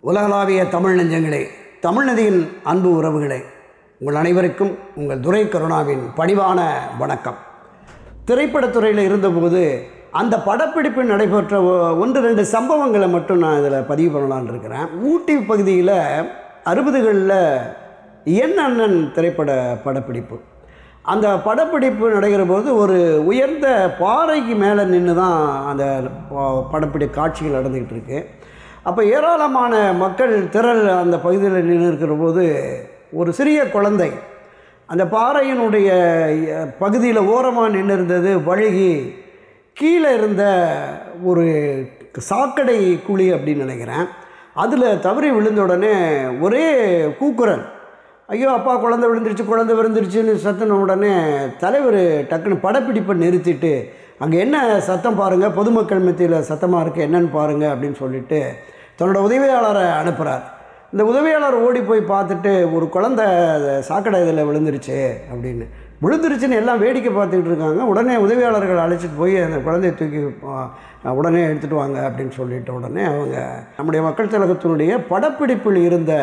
உலகளாவிய தமிழ் நெஞ்சங்களே தமிழ் நதியின் அன்பு உறவுகளே உங்கள் அனைவருக்கும் உங்கள் துரை கருணாவின் பணிவான வணக்கம். திரைப்படத்துறையில் இருந்தபோது அந்த படப்பிடிப்பு நடைபெற்ற ஒ- ஒன்று ரெண்டு சம்பவங்களை மட்டும் நான் இதில் பதிவு பண்ணலான்னு இருக்கிறேன். ஊட்டி பகுதியில் அறுபதுகளில் என் அண்ணன் திரைப்பட படப்பிடிப்பு. அந்த படப்பிடிப்பு நடைகிற போது ஒரு உயர்ந்த பாறைக்கு மேலே நின்று தான் அந்த படப்பிடி காட்சிகள் நடந்துக்கிட்டு இருக்குது அப்போ ஏராளமான மக்கள் திரள் அந்த பகுதியில் நின்று இருக்கிற போது ஒரு சிறிய குழந்தை அந்த பாறையினுடைய பகுதியில் ஓரமாக நின்று இருந்தது வழுகி கீழே இருந்த ஒரு சாக்கடை குழி அப்படின்னு நினைக்கிறேன். அதில் தவறி விழுந்த உடனே ஒரே கூக்குரல் ஐயோ அப்பா குழந்தை விழுந்துருச்சு குழந்தை விழுந்துருச்சுன்னு சத்தின உடனே தலைவர் டக்குன்னு படப்பிடிப்பை நிறுத்திட்டு அங்கே என்ன சத்தம் பாருங்கள் பொதுமக்கள் மத்தியில் சத்தமாக இருக்குது என்னன்னு பாருங்கள் அப்படின்னு சொல்லிட்டு தன்னோட உதவியாளரை அனுப்புகிறார் இந்த உதவியாளர் ஓடி போய் பார்த்துட்டு ஒரு குழந்தை சாக்கடை இதில் விழுந்துருச்சு அப்படின்னு. விழுந்துருச்சுன்னு எல்லாம் வேடிக்கை பார்த்துக்கிட்டு இருக்காங்க. உடனே உதவியாளர்கள் அழைச்சிட்டு போய் அந்த குழந்தையை தூக்கி உடனே எடுத்துகிட்டு வாங்க அப்படின்னு சொல்லிட்ட உடனே அவங்க நம்முடைய மக்கள் திலகத்தினுடைய படப்பிடிப்பில் இருந்த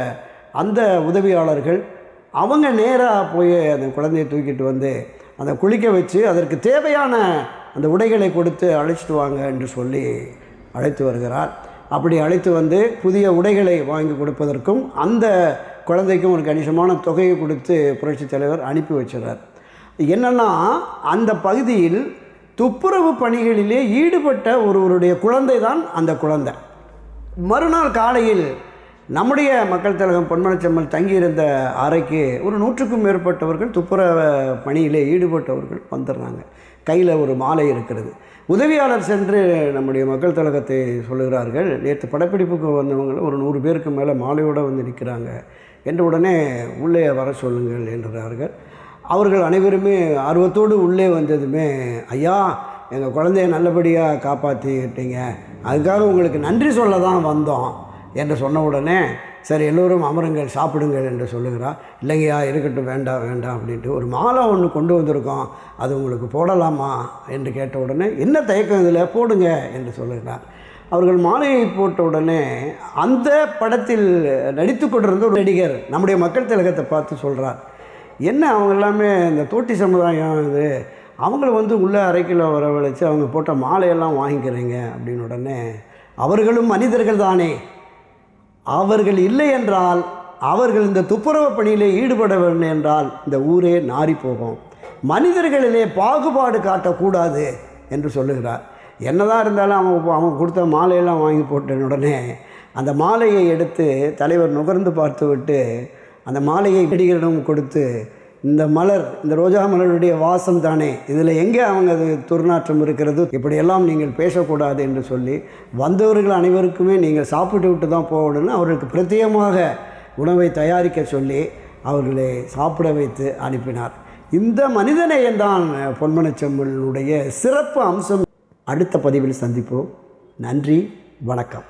அந்த உதவியாளர்கள் அவங்க நேராக போய் அந்த குழந்தையை தூக்கிட்டு வந்து அதை குளிக்க வச்சு அதற்கு தேவையான அந்த உடைகளை கொடுத்து அழைச்சிட்டு வாங்க என்று சொல்லி அழைத்து வருகிறார். அப்படி அழைத்து வந்து புதிய உடைகளை வாங்கி கொடுப்பதற்கும் அந்த குழந்தைக்கும் ஒரு கணிசமான தொகையை கொடுத்து புரட்சித் தலைவர் அனுப்பி வச்சிடறார். என்னென்னா அந்த பகுதியில் துப்புரவு பணிகளிலே ஈடுபட்ட ஒருவருடைய குழந்தை தான் அந்த குழந்தை. மறுநாள் காலையில் நம்முடைய மக்கள் தலகம் பொன்மனச்செம்மல் தங்கியிருந்த அறைக்கு ஒரு நூற்றுக்கும் மேற்பட்டவர்கள் துப்புரவு பணியிலே ஈடுபட்டவர்கள் வந்துடுறாங்க. கையில் ஒரு மாலை இருக்கிறது. உதவியாளர் சென்று நம்முடைய மக்கள் தலகத்தை சொல்லுகிறார்கள் நேற்று படப்பிடிப்புக்கு வந்தவங்க ஒரு நூறு பேருக்கு மேலே மாலையோடு வந்து நிற்கிறாங்க என்ற உடனே உள்ளே வர சொல்லுங்கள் என்றார்கள். அவர்கள் அனைவருமே ஆர்வத்தோடு உள்ளே வந்ததுமே ஐயா எங்கள் குழந்தைய நல்லபடியாக காப்பாற்றிட்டீங்க அதுக்காக உங்களுக்கு நன்றி சொல்ல தான் வந்தோம். என்று சொன்ன உடனே சரி எல்லோரும் அமருங்கள் சாப்பிடுங்கள் என்று சொல்லுகிறார் இல்லைங்கய்யா இருக்கட்டும் வேண்டாம் வேண்டாம் அப்படின்ட்டு ஒரு மாலை ஒன்று கொண்டு வந்திருக்கோம். அது உங்களுக்கு போடலாமா? என்று கேட்ட உடனே என்ன தயக்கம் இதில்? போடுங்க என்று சொல்லுகிறார் அவர்கள் மாலையை போட்ட உடனே அந்த படத்தில் நடித்து கொண்டிருந்த ஒரு நடிகர் நம்முடைய மக்கள் திலகத்தை பார்த்து சொல்கிறார் என்ன அவங்க எல்லாமே இந்த தோட்டி சமுதாயம் இது? அவங்கள வந்து உள்ளே அரைக்கில் வரவழைச்சு அவங்க போட்ட மாலையெல்லாம் வாங்கிக்கிறீங்க அப்படின்னு உடனே அவர்களும் மனிதர்கள் தானே அவர்கள் இல்லை என்றால் அவர்கள் இந்த துப்புரவு பணியிலே ஈடுபட வேண்டும் என்றால் இந்த ஊரே நாரி போகும். மனிதர்களிலே பாகுபாடு காட்டக்கூடாது என்று சொல்லுகிறார். என்னதான் இருந்தாலும் அவன் அவன் கொடுத்த மாலையெல்லாம் வாங்கி போட்ட உடனே அந்த மாலையை எடுத்து தலைவர் நுகர்ந்து பார்த்து விட்டு அந்த மாலையை நடிகரிடம் கொடுத்து இந்த மலர் இந்த ரோஜா மலருடைய வாசம் தானே? இதில் எங்கே அவங்க அது துர்நாற்றம் இருக்கிறது? இப்படியெல்லாம் நீங்கள் பேசக்கூடாது என்று சொல்லி வந்தவர்கள் அனைவருக்குமே நீங்கள் சாப்பிட்டு விட்டு தான் போகணும்னு அவர்களுக்கு பிரத்யேகமாக உணவை தயாரிக்க சொல்லி அவர்களை சாப்பிட வைத்து அனுப்பினார். இந்த மனிதநேயம்தான் பொன்மனச்செம்மலுடைய சிறப்பு அம்சம். அடுத்த பதிவில் சந்திப்போம். நன்றி வணக்கம்.